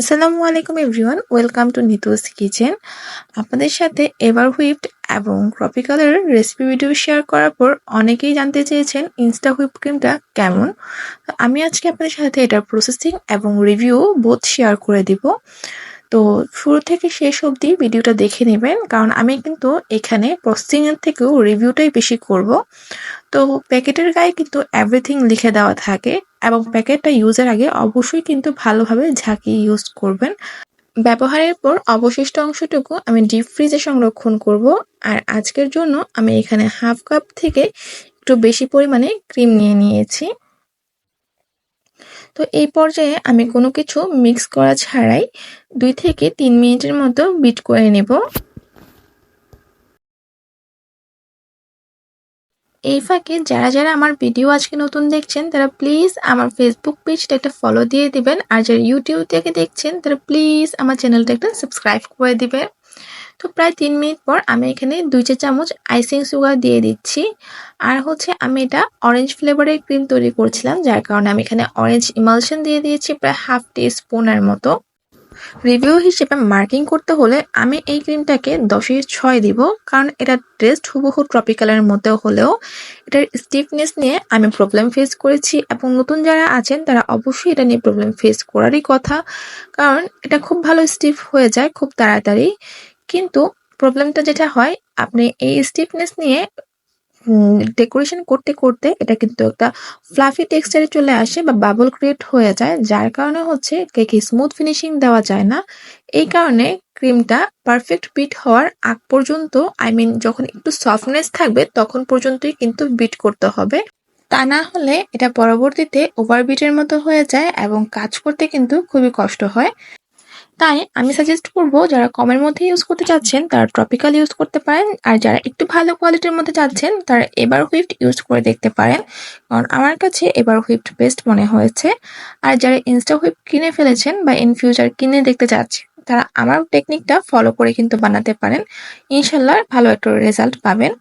আসসালামু আলাইকুম everyone, welcome to Nitu's kitchen. আপনাদের সাথে এভার হুইপড এবং ট্রপিক্যালের রেসিপি ভিডিও শেয়ার করার পর অনেকেই জানতে চেয়েছেন ইনস্টা হুইপ ক্রিমটা কেমন। আমি আজকে আপনাদের সাথে এটার প্রসেসিং এবং রিভিউ বোধ শেয়ার করে দিব। তো শুরু থেকে শেষ অবধি ভিডিওটা দেখে নেবেন, কারণ আমি কিন্তু এখানে প্রসেসিংয়ের থেকেও রিভিউটাই বেশি করব। তো প্যাকেটের গায়ে কিন্তু এভরিথিং লিখে দেওয়া থাকে। এবং প্যাকেটটা ইউজের আগে অবশ্যই কিন্তু ভালোভাবে ঝাঁকিয়ে ইউজ করবেন। ব্যবহারের পর অবশিষ্ট অংশটুকু আমি ডিপ ফ্রিজে সংরক্ষণ করব। আর আজকের জন্য আমি এখানে হাফ কাপ থেকে একটু বেশি পরিমাণে ক্রিম নিয়ে নিয়েছি। তো এই পর্যায়ে আমি কোনো কিছু মিক্স করা ছাড়াই দুই থেকে তিন মিনিটের মতো বিট করে নেব। এই ফাঁকে যারা যারা আমার ভিডিও আজকে নতুন দেখছেন, তারা প্লিজ আমার ফেসবুক পেজটা একটা ফলো দিয়ে দিবেন। আর যারা ইউটিউব থেকে দেখছেন, তারা প্লিজ আমার চ্যানেলটা একটা সাবস্ক্রাইব করে দিবেন। তো প্রায় তিন মিনিট পর আমি এখানে দুই চা চামচ আইসিং সুগার দিয়ে দিচ্ছি। আর হচ্ছে আমি এটা অরেঞ্জ ফ্লেভারের ক্রিম তৈরি করছিলাম, যার কারণে আমি এখানে অরেঞ্জ ইমালশন দিয়ে দিয়েছি, প্রায় হাফ টি স্পুনের মতো। রিভিউ হিসেবে মার্কিং করতে হলে আমি এই ক্রিমটাকে দশে ছয় দিব, কারণ এটা টেস্ট হুবহু ট্রপিক্যালের মধ্যেও হলেও এটার স্টিফনেস নিয়ে আমি প্রবলেম ফেস করেছি এবং নতুন যারা আছেন তারা অবশ্যই এটা নিয়ে প্রবলেম ফেস করারই কথা, কারণ এটা খুব ভালো স্টিফ হয়ে যায় খুব তাড়াতাড়ি। কিন্তু প্রবলেমটা যেটা হয়, আপনি এই স্টিফনেস নিয়ে ডেকোরেশন করতে করতে এটা কিন্তু একটা ফ্লাফি টেক্সচারে চলে আসে বা বাবল ক্রিয়েট হয়ে যায়, যার কারণে হচ্ছে কেকে স্মুথ ফিনিশিং দেওয়া যায় না। এই কারণে ক্রিমটা পারফেক্ট বিট হওয়ার আগ পর্যন্ত আই মিন যখন একটু সফটনেস থাকবে, তখন পর্যন্তই কিন্তু বিট করতে হবে। তা না হলে এটা পরবর্তীতে ওভারবিটের মতো হয়ে যায় এবং কাজ করতে কিন্তু খুবই কষ্ট হয়। তাই আমি সাজেস্ট করব যারা কমের মধ্যে ইউজ করতে চাচ্ছেন, তারা ট্রপিক্যাল ইউজ করতে পারেন। আর যারা একটু ভালো কোয়ালিটির মধ্যে চাচ্ছেন, তারা এবার হুইফট ইউজ করে দেখতে পারেন। কারণ আমার কাছে এবার হুইফট বেস্ট মনে হয়েছে। আর যারা ইনস্টা হুইপ কিনে ফেলেছেন বা ইন ফিউচার কিনে দেখতে চাচ্ছেন তারা আমার টেকনিকটা ফলো করে কিন্তু বানাতে পারেন। ইনশাল্লাহ ভালো একটা রেজাল্ট পাবেন।